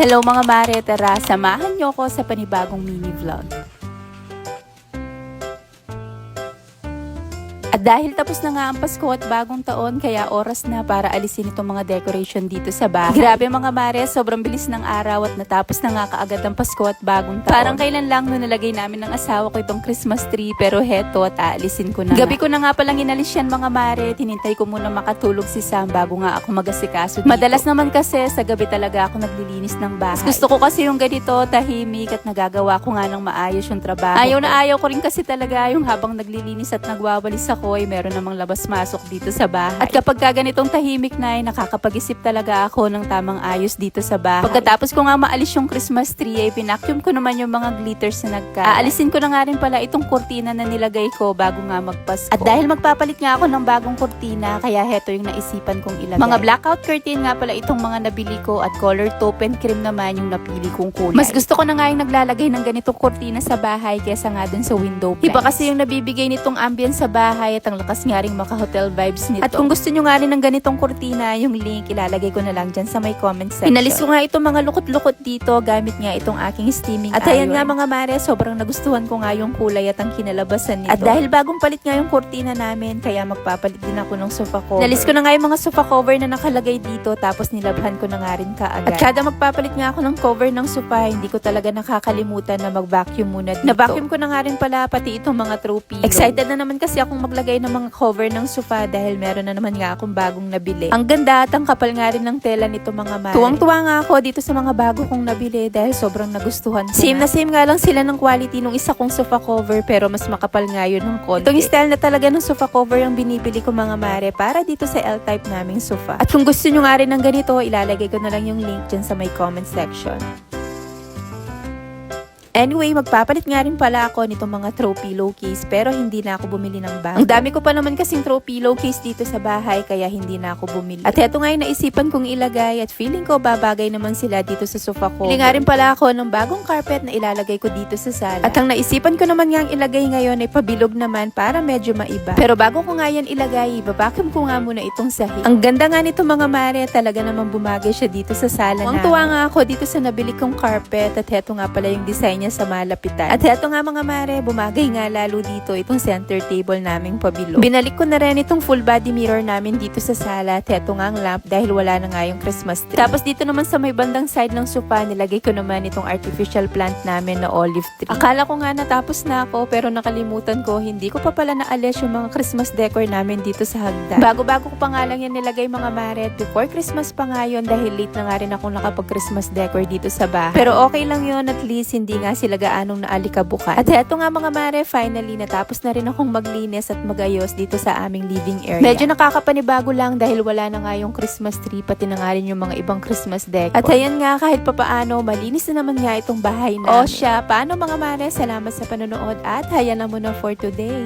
Hello mga mare, tara, samahan niyo ako sa panibagong mini vlog. At dahil tapos na nga ang Pasko at bagong taon, kaya oras na para alisin itong mga decoration dito sa bahay. Grabe mga mare, sobrang bilis ng araw at natapos na nga kaagad ang Pasko at bagong taon. Parang kailan lang nung nalagay namin ng asawa ko itong Christmas tree, pero heto at aalisin ko na Gabi ko na nga palang inalis yan mga mare, tinintay ko muna makatulog si Sam bago nga ako magasikaso dito. Madalas naman kasi sa gabi talaga ako naglilinis ng bahay. Gusto ko kasi yung ganito, tahimik at nagagawa ko nga ng maayos yung trabaho. Ayaw na ayaw ko rin kasi talaga yung habang naglilinis at nagwawalis ako ay meron namang labas-masok dito sa bahay. At kapag ka ganitong tahimik na ay nakakapag-isip talaga ako ng tamang ayos dito sa bahay. Pagkatapos ko nga maalis yung Christmas tree ay pinakyum ko naman yung mga glitters na nagka. Aalisin ko na nga rin pala itong kurtina na nilagay ko bago nga magpasko. At dahil magpapalit nga ako ng bagong kurtina, kaya heto yung naisipan kong ilagay. Mga blackout curtain nga pala itong mga nabili ko at color taupe and cream naman yung napili kong kulay. Mas gusto ko na nga yung naglalagay ng ganitong kurtina sa bahay kesa nga dun sa window plants. Iba kasi yung nabibigay nitong ambience sa bahay at ang lakas nga ring maka-hotel vibes nito. At kung gusto nyo nga rin ng ganitong kurtina, yung link ilalagay ko na lang dyan sa may comment section. Pinalis ko nga itong mga lukot-lukot dito gamit nga itong aking steaming At ayan nga mga mare, sobrang nagustuhan ko nga yung kulay at ang kinalabasan nito. At dahil bagong palit nga yung kurtina namin, kaya magpapalit din ako ng sofa cover. Nalis ko na nga yung mga sofa cover na nakalagay dito tapos nilabhan ko na nga rin kaagad. At kada magpapalit nga ako ng cover ng sofa, hindi ko talaga nakakalimutan na mag-vacuum muna dito. Na-vacuum ko na nga rin pala pati itong mga pillow. Excited na naman kasi akong maglagay ng mga cover ng sofa dahil meron na naman nga akong bagong nabili. Ang ganda at ang kapal nga rin ng tela nito mga mare. Tuwang-tuwa nga ako dito sa mga bago kong nabili dahil sobrang nagustuhan ko. Same na same nga lang sila ng quality nung isa kong sofa cover pero mas makapal nga yun ng konti. Itong style na talaga ng sofa cover yung binibili ko mga mare para dito sa L-type naming sofa. At kung gusto nyo nga rin ng ganito, ilalagay ko na lang yung link dyan sa may comment section. Anyway, magpapalit nga rin pala ako nitong mga throw pillow case pero hindi na ako bumili ng bago. Ang dami ko pa naman kasing throw pillow case dito sa bahay kaya hindi na ako bumili. At eto nga yung naisipan kong ilagay at feeling ko babagay naman sila dito sa sofa ko. Bili nga rin pala ako ng bagong carpet na ilalagay ko dito sa sala. At ang naisipan ko naman nga ang ilagay ngayon ay pabilog naman para medyo maiba. Pero bago ko nga yan ilagay, babakim ko nga muna itong sahig. Ang ganda nga nito mga mare, talaga naman bumagay siya dito sa sala namin. tuwa nga ako dito sa nabili kong carpet at heto nga pala yung design niya sa malapitan. At heto nga mga mare, bumagay nga lalo dito itong center table naming pabilo. Binalik ko na rin itong full body mirror namin dito sa sala at heto nga ang lamp dahil wala na nga yung Christmas tree. Tapos dito naman sa may bandang side ng sofa, nilagay ko naman itong artificial plant namin na olive tree. Akala ko nga natapos na ako pero nakalimutan ko, hindi ko pa pala naalis yung mga Christmas decor namin dito sa hagdan. Bago-bago ko pa nga lang yan nilagay mga mare at before Christmas pa nga yun dahil late na nga rin akong nakapag-Christmas decor dito sa bahay. Pero okay lang yun at least hindi nga sila gaanong naalikabukan. At eto nga mga mare, finally natapos na rin akong maglinis at magayos dito sa aming living area. Medyo nakakapanibago lang dahil wala na nga yung Christmas tree pati na nga rin yung mga ibang Christmas decor. At ayan nga kahit papaano, malinis na naman nga itong bahay namin. O siya, paano mga mare, salamat sa panonood at hayan na muna for today.